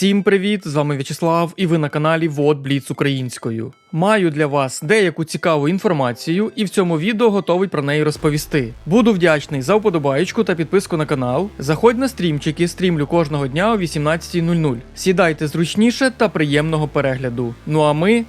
Всім привіт! З вами В'ячеслав і ви на каналі Вот Бліц українською. Маю для вас деяку цікаву інформацію і в цьому відео готовий про неї розповісти. Буду вдячний за вподобаєчку та підписку на канал. Заходь на стрімчики, стрімлю кожного дня о 18.00. Сідайте зручніше та приємного перегляду. Ну а ми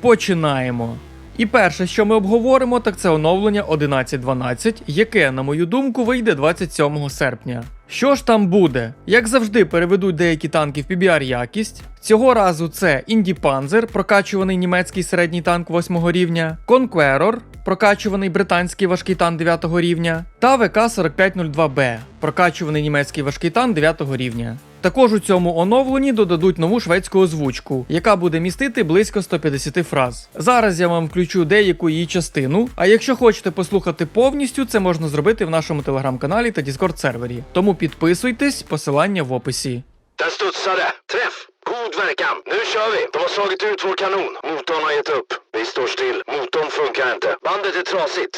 починаємо. І перше, що ми обговоримо, так це оновлення 11.12, яке, на мою думку, вийде 27 серпня. Що ж там буде? Як завжди, переведуть деякі танки в PBR якість. Цього разу це Інді Панзер, прокачуваний німецький середній танк 8 рівня, Конкверор, прокачуваний британський важкий танк 9 рівня, та ВК-4502Б, прокачуваний німецький важкий танк 9 рівня. Також у цьому оновленні додадуть нову шведську озвучку, яка буде містити близько 150 фраз. Зараз я вам включу деяку її частину. А якщо хочете послухати повністю, це можна зробити в нашому телеграм-каналі та Discord сервері. Тому підписуйтесь, посилання в описі. Den studsade. Träff. God verkan. Nu kör vi. De har slagit ut vår kanon. Motorn har gett upp. Vi står still. Motorn funkar inte. Bandet är trasigt.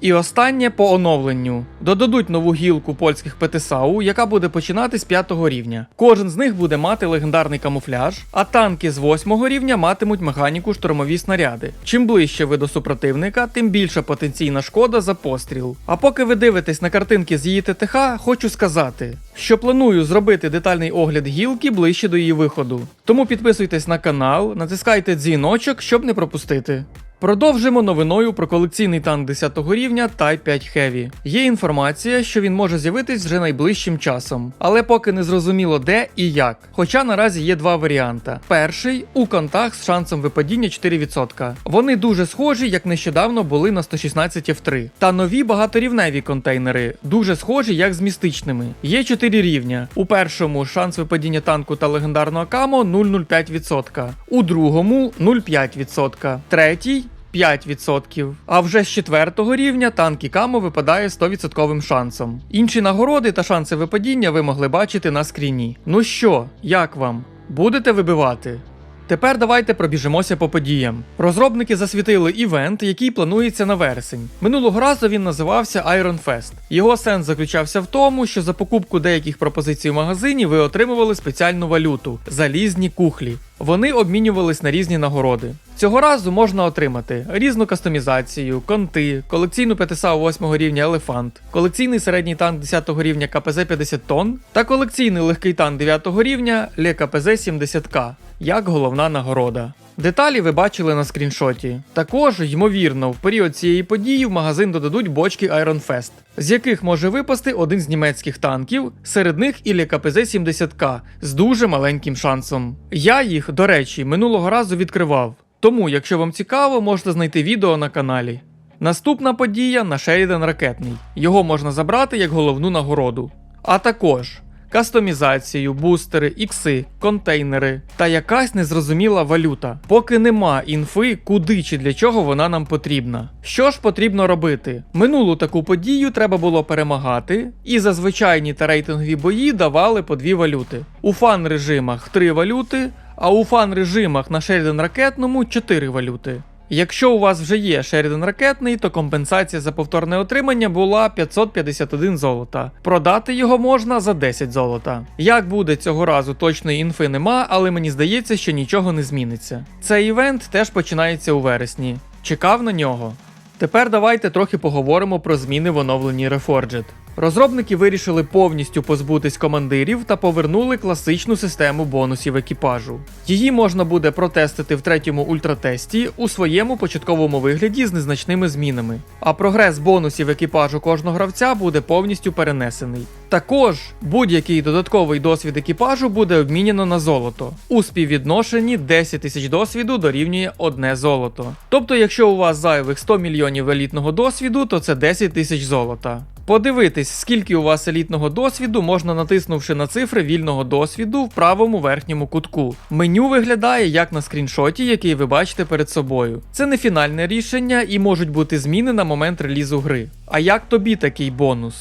І останнє по оновленню. Додадуть нову гілку польських ПТСАУ, яка буде починати з 5 рівня. Кожен з них буде мати легендарний камуфляж, а танки з 8 рівня матимуть механіку штурмові снаряди. Чим ближче ви до супротивника, тим більша потенційна шкода за постріл. А поки ви дивитесь на картинки з її ТТХ, хочу сказати, що планую зробити детальний огляд гілки ближче до її виходу. Тому підписуйтесь на канал, натискайте дзвіночок, щоб не пропустити. Продовжимо новиною про колекційний танк 10 рівня Type 5 Heavy. Є інформація, що він може з'явитись вже найближчим часом, але поки не зрозуміло де і як. Хоча наразі є два варіанти. Перший у контах з шансом випадіння 4%. Вони дуже схожі, як нещодавно були на 116 F3. Та нові багаторівневі контейнери, дуже схожі, як з містичними. Є 4 рівня. У першому шанс випадіння танку та легендарного камо 0,05%. У другому 0,5%. Третій 5%. А вже з 4 рівня танк Камо випадає 100% шансом. Інші нагороди та шанси випадіння ви могли бачити на скріні. Ну що, як вам? Будете вибивати? Тепер давайте пробіжимося по подіям. Розробники засвітили івент, який планується на вересень. Минулого разу він називався Iron Fest. Його сенс заключався в тому, що за покупку деяких пропозицій в магазині ви отримували спеціальну валюту залізні кухлі. Вони обмінювались на різні нагороди. Цього разу можна отримати різну кастомізацію, конти, колекційну ПТСА 8 рівня Елефант, колекційний середній танк 10 рівня КПЗ 50 тонн та колекційний легкий танк 9 рівня Ле КПЗ 70К як головна нагорода. Деталі ви бачили на скріншоті. Також, ймовірно, в період цієї події в магазин додадуть бочки Iron Fest, з яких може випасти один з німецьких танків, серед них і КПЗ 70К з дуже маленьким шансом. Я їх, до речі, минулого разу відкривав. Тому, якщо вам цікаво, можете знайти відео на каналі. Наступна подія на Шерідан ракетний. Його можна забрати як головну нагороду. А також кастомізацію, бустери, ікси, контейнери та якась незрозуміла валюта. Поки нема інфи, куди чи для чого вона нам потрібна. Що ж потрібно робити? Минулу таку подію треба було перемагати, і за звичайні та рейтингові бої давали по дві валюти. У фан режимах три валюти, а у фан режимах на Шеріден ракетному 4 валюти. Якщо у вас вже є Шеріден ракетний, то компенсація за повторне отримання була 551 золота. Продати його можна за 10 золота. Як буде цього разу, точної інфи нема, але мені здається, що нічого не зміниться. Цей івент теж починається у вересні. Чекав на нього. Тепер давайте трохи поговоримо про зміни в оновленні Reforged. Розробники вирішили повністю позбутись командирів та повернули класичну систему бонусів екіпажу. Її можна буде протестити в третьому ультратесті у своєму початковому вигляді з незначними змінами. А прогрес бонусів екіпажу кожного гравця буде повністю перенесений. Також будь-який додатковий досвід екіпажу буде обміняно на золото. У співвідношенні 10 тисяч досвіду дорівнює одне золото. Тобто, якщо у вас зайвих 100 мільйонів елітного досвіду, то це 10 тисяч золота. Подивитись, скільки у вас елітного досвіду, можна натиснувши на цифри вільного досвіду в правому верхньому кутку. Меню виглядає як на скріншоті, який ви бачите перед собою. Це не фінальне рішення і можуть бути зміни на момент релізу гри. А як тобі такий бонус?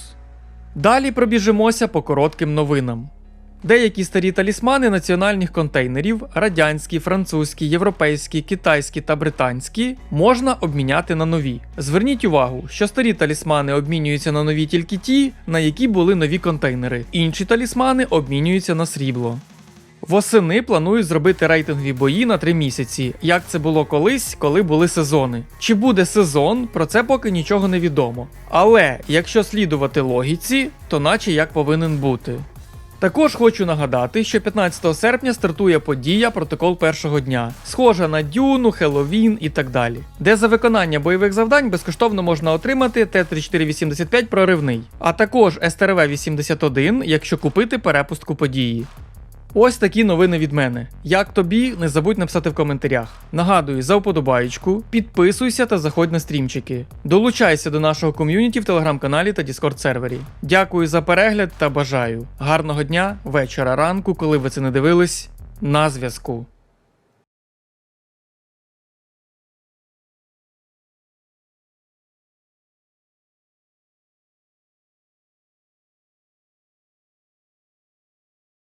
Далі пробіжимося по коротким новинам. Деякі старі талісмани національних контейнерів радянські, французькі, європейські, китайські та британські можна обміняти на нові. Зверніть увагу, що старі талісмани обмінюються на нові тільки ті, на які були нові контейнери. Інші талісмани обмінюються на срібло. Восени планують зробити рейтингові бої на 3 місяці, як це було колись, коли були сезони. Чи буде сезон, про це поки нічого не відомо. Але якщо слідувати логіці, то наче як повинен бути. Також хочу нагадати, що 15 серпня стартує подія Протокол першого дня, схожа на Дюну, Хеловін і так далі, де за виконання бойових завдань безкоштовно можна отримати Т-3485 проривний, а також СТРВ-81, якщо купити перепустку події. Ось такі новини від мене. Як тобі, не забудь написати в коментарях. Нагадую, за вподобаєчку, підписуйся та заходь на стрімчики. Долучайся до нашого ком'юніті в телеграм-каналі та Діскорд сервері. Дякую за перегляд та бажаю гарного дня, вечора, ранку, коли ви це не дивились. На зв'язку.